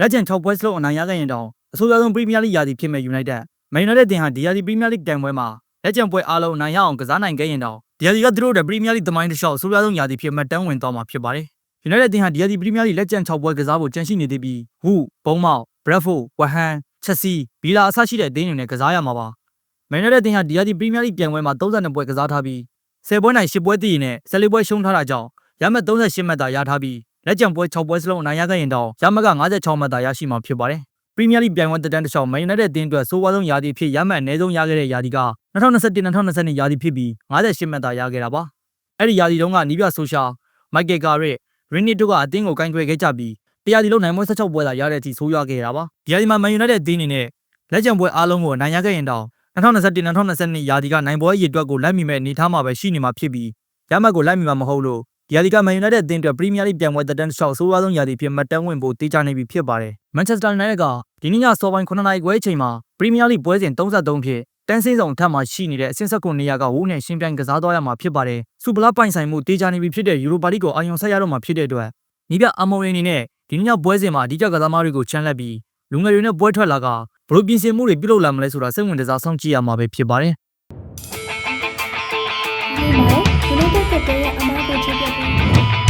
လက်ကျန်6ပွဲစလုံးအနိုင်ရခဲ့ရင်တောင်အဆိုးရွားဆုံးပရီးမီးယားလိရာသီဖြစ်မဲ့ United မန်ယူနိုက်တက်တင်ဟာဒီယာဒီပရီးမီးယားလိတန်ပွဲမှာလက်ကျန်ပွဲအားလုံးအနိုင်ရအောင်ကစားနိုင်ခဲ့ရင်တောင်ဒီယာဒီကသူတို့ရဲ့ပရီးမီးယားလိသမိုင်းတစ်လျှောက်အဆိုးရွားဆုံးရာသီဖြစ်မှတ်တမ်းဝင်သွားမှာဖြစ်ပါတယ်။ United တင်ဟာဒီယာဒီပရီးမီးယားလိလက်ကျန်6ပွဲကစားဖို့ကြန့်ရှိနေသေးပြီးဝူဘုံမောက်ဘရက်ဖို့ဝဟန်ချက်စီဘီလာအစရှိတဲ့အသင်းတွေနဲ့ကစားရမှာပါ။မန်ယူနိုက်တက်တင်ဟာဒီယာဒီပရီးမီးယားလိပြိုင်ပွဲမှာ32ပွဲကစားထားပြီး10ပွဲနိုင်10ပွဲတည်နဲ့14ပွဲရှုံးထားတာကြောင့်ရမှတ်38မှတ်သာရထားပြီး လက်ကျန်ပွဲ6ပွဲစလုံးအနိုင်ရခဲ့ရင်တော့ရမှတ်က56မှတ်သာရရှိမှာဖြစ်ပါတယ်။ပရီးမီးယားလိပြိုင်ပွဲတက်တန်းတစ်လျှောက်မန်ယူနိုက်တက်အသင်းအတွက်စိုးဝါးဆုံးရာသီဖြစ်ရမှတ်အနည်းဆုံးရခဲ့တဲ့ရာသီက2021-2022ရာသီဖြစ်ပြီး58မှတ်သာရခဲ့တာပါ။အဲ့ဒီရာသီတုန်းကနီးပြဆိုရှာမိုက်ကယ်ကာရစ်ရင်းနစ်တို့ကအသင်းကိုကင်တွယ်ခဲ့ကြပြီးတရားဒီလုံးနိုင်ပွဲ16ပွဲသာရတဲ့အထိဆိုးရွားခဲ့ရတာပါ။ဒီရာသီမှာမန်ယူနိုက်တက်အသင်းအနေနဲ့လက်ကျန်ပွဲအားလုံးကိုအနိုင်ရခဲ့ရင်တော့2021-2022ရာသီကနိုင်ပွဲရည်အတွက်ကိုလက်မိမဲ့အနေထားမှာပဲရှိနေမှာဖြစ်ပြီးရမှတ်ကိုလိုက်မိမှာမဟုတ်လို့ဒီ ရာသီကမန်ယူနိုက်တက်အသင်းအတွက်ပရီးမီးယားလိပြိုင်ပွဲတက်တန်းတစ်လျှောက်ဆိုးရွားဆုံးရာသီဖြစ်မှတ်တမ်းဝင်ဖို့တေးကြနေပြီဖြစ်ပါတယ်။မန်ချက်စတာယူနိုက်တက်ကဒီနေ့ညစောပိုင်း9နာရီခွဲအချိန်မှာပရီးမီးယားလိပွဲစဉ်33ဖြစ်တန်းစင်းဆောင်ထပ်မှာရှိနေတဲ့အဆင့်ဆက်ကွန်နေရာကဝူးနဲ့ရှင်းပြိုင်ကစားသွားရမှာဖြစ်ပါတယ်။စူပလာပိုင်ဆိုင်မှုတေးကြနေပြီဖြစ်တဲ့ယူရိုပါလိကိုအာရုံဆက်ရတော့မှာဖြစ်တဲ့အတွက်နီးပြအမော်ရင်အနေနဲ့ဒီနေ့ညပွဲစဉ်မှာအဓိကကစားသမားတွေကိုချန်လက်ပြီးလူငယ်တွေနဲ့ပွဲထွက်လာကဘလို့ပြင်ဆင်မှုတွေပြုလုပ်လာမလဲဆိုတာစိတ်ဝင်စားစောင့်ကြည့်ရမှာပဲဖြစ်ပါတယ်။ તો કટેલા અમારા ગુજરાતી